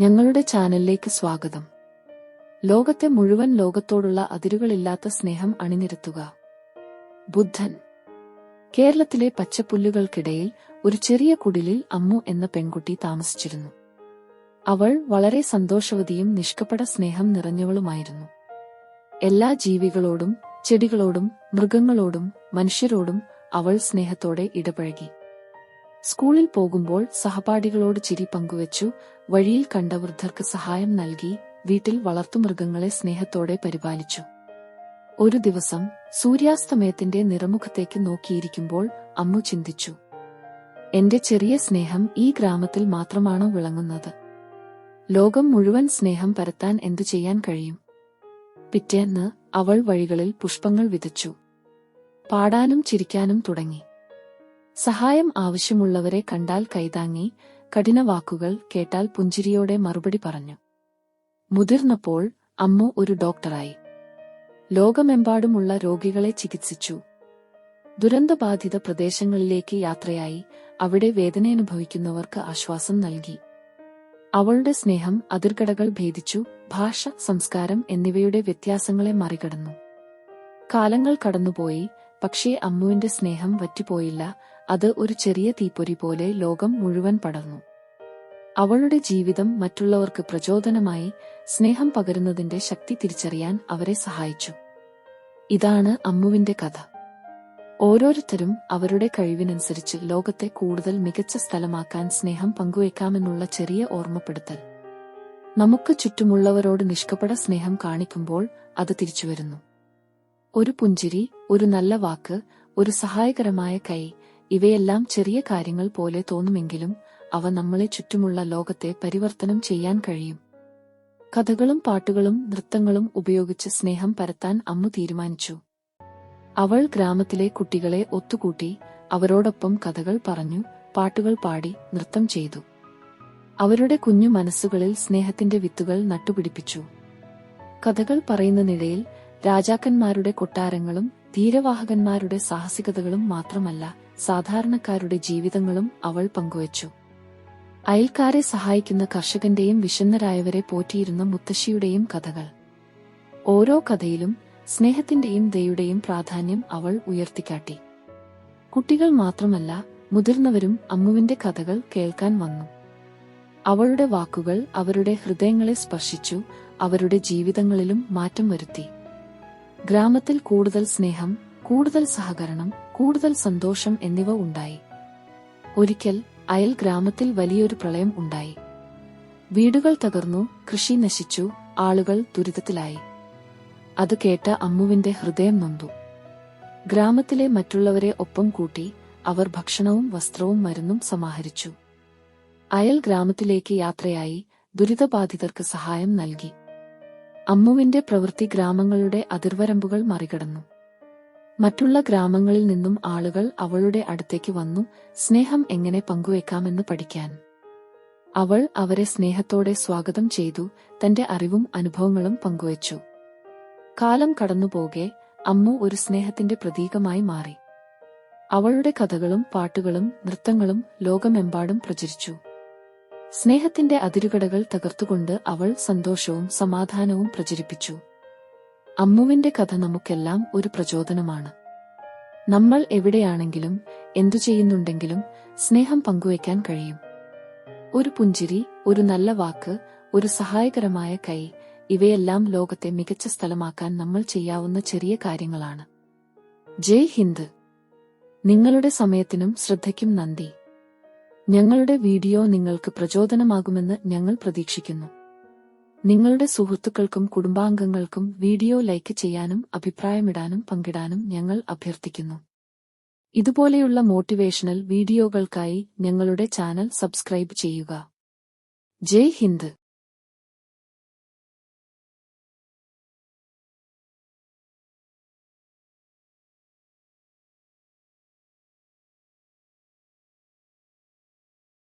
ഞങ്ങളുടെ ചാനലിലേക്ക് സ്വാഗതം. ലോകത്തെ മുഴുവൻ ലോകത്തോടുള്ള അതിരുകളില്ലാത്ത സ്നേഹം അണിനിരത്തുക. ബുദ്ധൻ. കേരളത്തിലെ പച്ചപ്പുല്ലുകൾക്കിടയിൽ ഒരു ചെറിയ കുടിലിൽ അമ്മു എന്ന പെൺകുട്ടി താമസിച്ചിരുന്നു. അവൾ വളരെ സന്തോഷവതിയും നിഷ്കപട സ്നേഹം നിറഞ്ഞവളുമായിരുന്നു. എല്ലാ ജീവികളോടും ചെടികളോടും മൃഗങ്ങളോടും മനുഷ്യരോടും അവൾ സ്നേഹത്തോടെ ഇടപഴകി. സ്കൂളിൽ പോകുമ്പോൾ സഹപാഠികളോട് ചിരി പങ്കുവച്ചു. വഴിയിൽ കണ്ട വൃദ്ധർക്ക് സഹായം നൽകി വീട്ടിൽ വളർത്തുമൃഗങ്ങളെ സ്നേഹത്തോടെ പരിപാലിച്ചു. ഒരു ദിവസം സൂര്യാസ്തമയത്തിന്റെ നിറമുഖത്തേക്ക് നോക്കിയിരിക്കുമ്പോൾ അമ്മു ചിന്തിച്ചു. എന്റെ ചെറിയ സ്നേഹം ഈ ഗ്രാമത്തിൽ മാത്രമാണോ വിളങ്ങുന്നത്? ലോകം മുഴുവൻ സ്നേഹം പരത്താൻ എന്തു ചെയ്യാൻ കഴിയും പിറ്റേന്ന് അവൾ വഴികളിൽ പുഷ്പങ്ങൾ വിതച്ചു. പാടാനും ചിരിക്കാനും തുടങ്ങി. സഹായം ആവശ്യമുള്ളവരെ കണ്ടാൽ കൈതാങ്ങി കഠിന വാക്കുകൾ കേട്ടാൽ പുഞ്ചിരിയോടെ മറുപടി പറഞ്ഞു. മുതിർന്നപ്പോൾ അമ്മു ഒരു ഡോക്ടറായി. ലോകമെമ്പാടുമുള്ള രോഗികളെ ചികിത്സിച്ചു. ദുരന്തബാധിത പ്രദേശങ്ങളിലേക്ക് യാത്രയായി അവിടെ വേദനയനുഭവിക്കുന്നവർക്ക് ആശ്വാസം നൽകി. അവളുടെ സ്നേഹം അതിർകടകൾ ഭേദിച്ചു ഭാഷ സംസ്കാരം എന്നിവയുടെ വ്യത്യാസങ്ങളെ മറികടന്നു. കാലങ്ങൾ കടന്നുപോയി പക്ഷേ അമ്മുവിന്റെ സ്നേഹം വറ്റിപ്പോയില്ല അത് ഒരു ചെറിയ തീപ്പൊരി പോലെ ലോകം മുഴുവൻ പടർന്നു. അവളുടെ ജീവിതം മറ്റുള്ളവർക്ക് പ്രചോദനമായി സ്നേഹം പകരുന്നതിന്റെ ശക്തി തിരിച്ചറിയാൻ അവരെ സഹായിച്ചു. ഇതാണ് അമ്മുവിന്റെ കഥ. ഓരോരുത്തരും അവരുടെ കഴിവിനനുസരിച്ച് ലോകത്തെ കൂടുതൽ മികച്ച സ്ഥലമാക്കാൻ സ്നേഹം പങ്കുവയ്ക്കാമെന്നുള്ള ചെറിയ ഓർമ്മപ്പെടുത്തൽ. നമുക്ക് ചുറ്റുമുള്ളവരോട് നിഷ്കപട സ്നേഹം കാണിക്കുമ്പോൾ അത് തിരിച്ചുവരുന്നു. ഒരു പുഞ്ചിരി ഒരു നല്ല വാക്ക് ഒരു സഹായകരമായ കൈ ഇവയെല്ലാം ചെറിയ കാര്യങ്ങൾ പോലെ തോന്നുമെങ്കിലും അവ നമ്മളെ ചുറ്റുമുള്ള ലോകത്തെ പരിവർത്തനം ചെയ്യാൻ കഴിയും. കഥകളും പാട്ടുകളും നൃത്തങ്ങളും ഉപയോഗിച്ച് സ്നേഹം പരത്താൻ അമ്മു തീരുമാനിച്ചു. അവൾ ഗ്രാമത്തിലെ കുട്ടികളെ ഒത്തുകൂട്ടി അവരോടൊപ്പം കഥകൾ പറഞ്ഞു പാട്ടുകൾ പാടി നൃത്തം ചെയ്തു. അവരുടെ കുഞ്ഞു മനസ്സുകളിൽ സ്നേഹത്തിന്റെ വിത്തുകൾ നട്ടുപിടിപ്പിച്ചു. കഥകൾ പറയുന്ന നിലയിൽ രാജാക്കന്മാരുടെ കൊട്ടാരങ്ങളും ധീരവാഹകന്മാരുടെ സാഹസികതകളും മാത്രമല്ല സാധാരണക്കാരുടെ ജീവിതങ്ങളും അവൾ പങ്കുവച്ചു. അയൽക്കാരെ സഹായിക്കുന്ന കർഷകന്റെയും വിശന്നരായവരെ പോറ്റിയിരുന്ന മുത്തശ്ശിയുടെയും കഥകൾ. ഓരോ കഥയിലും സ്നേഹത്തിന്റെയും ദയുടെയും പ്രാധാന്യം അവൾ ഉയർത്തിക്കാട്ടി. കുട്ടികൾ മാത്രമല്ല മുതിർന്നവരും അമ്മുവിന്റെ കഥകൾ കേൾക്കാൻ വന്നു. അവളുടെ വാക്കുകൾ അവരുടെ ഹൃദയങ്ങളെ സ്പർശിച്ചു അവരുടെ ജീവിതങ്ങളിലും മാറ്റം വരുത്തി. ഗ്രാമത്തിൽ കൂടുതൽ സ്നേഹം കൂടുതൽ സഹകരണം കൂടുതൽ സന്തോഷം എന്നിവ ഉണ്ടായി. ഒരിക്കൽ അയൽ ഗ്രാമത്തിൽ വലിയൊരു പ്രളയം ഉണ്ടായി. വീടുകൾ തകർന്നു കൃഷി നശിച്ചു ആളുകൾ ദുരിതത്തിലായി. അത് കേട്ട അമ്മുവിന്റെ ഹൃദയം നൊന്തു. ഗ്രാമത്തിലെ മറ്റുള്ളവരെ ഒപ്പം കൂട്ടി അവർ ഭക്ഷണവും വസ്ത്രവും മരുന്നും സമാഹരിച്ചു. അയൽ ഗ്രാമത്തിലേക്ക് യാത്രയായി ദുരിതബാധിതർക്ക് സഹായം നൽകി. അമ്മുവിന്റെ പ്രവൃത്തി ഗ്രാമങ്ങളുടെ അതിർവരമ്പുകൾ മറികടന്നു. മറ്റുള്ള ഗ്രാമങ്ങളിൽ നിന്നും ആളുകൾ അവളുടെ അടുത്തേക്ക് വന്നു സ്നേഹം എങ്ങനെ പങ്കുവെക്കാമെന്ന് പഠിക്കാൻ. അവൾ അവരെ സ്നേഹത്തോടെ സ്വാഗതം ചെയ്തു തന്റെ അറിവും അനുഭവങ്ങളും പങ്കുവച്ചു. കാലം കടന്നുപോകെ അമ്മു ഒരു സ്നേഹത്തിന്റെ പ്രതീകമായി മാറി. അവളുടെ കഥകളും പാട്ടുകളും നൃത്തങ്ങളും ലോകമെമ്പാടും പ്രചരിച്ചു. സ്നേഹത്തിന്റെ അതിരുകടകൾ തകർത്തുകൊണ്ട് അവൾ സന്തോഷവും സമാധാനവും പ്രചരിപ്പിച്ചു. അമ്മുവിന്റെ കഥ നമുക്കെല്ലാം ഒരു പ്രചോദനമാണ്. നമ്മൾ എവിടെയാണെങ്കിലും എന്തു ചെയ്യുന്നുണ്ടെങ്കിലും സ്നേഹം പങ്കുവയ്ക്കാൻ കഴിയും. ഒരു പുഞ്ചിരി ഒരു നല്ല വാക്ക് ഒരു സഹായകരമായ കൈ ഇവയെല്ലാം ലോകത്തെ മികച്ച സ്ഥലമാക്കാൻ നമ്മൾ ചെയ്യാവുന്ന ചെറിയ കാര്യങ്ങളാണ്. ജയ് ഹിന്ദ്. നിങ്ങളുടെ സമയത്തിനും ശ്രദ്ധയ്ക്കും നന്ദി. ഞങ്ങളുടെ വീഡിയോ നിങ്ങൾക്ക് പ്രചോദനമാകുമെന്ന് ഞങ്ങൾ പ്രതീക്ഷിക്കുന്നു. നിങ്ങളുടെ സുഹൃത്തുക്കൾക്കും കുടുംബാംഗങ്ങൾക്കും വീഡിയോ ലൈക്ക് ചെയ്യാനും അഭിപ്രായമിടാനും പങ്കിടാനും ഞങ്ങൾ അഭ്യർത്ഥിക്കുന്നു. ഇതുപോലെയുള്ള മോട്ടിവേഷണൽ വീഡിയോകൾക്കായി ഞങ്ങളുടെ ചാനൽ സബ്സ്ക്രൈബ് ചെയ്യുക. ജയ് ഹിന്ദ്.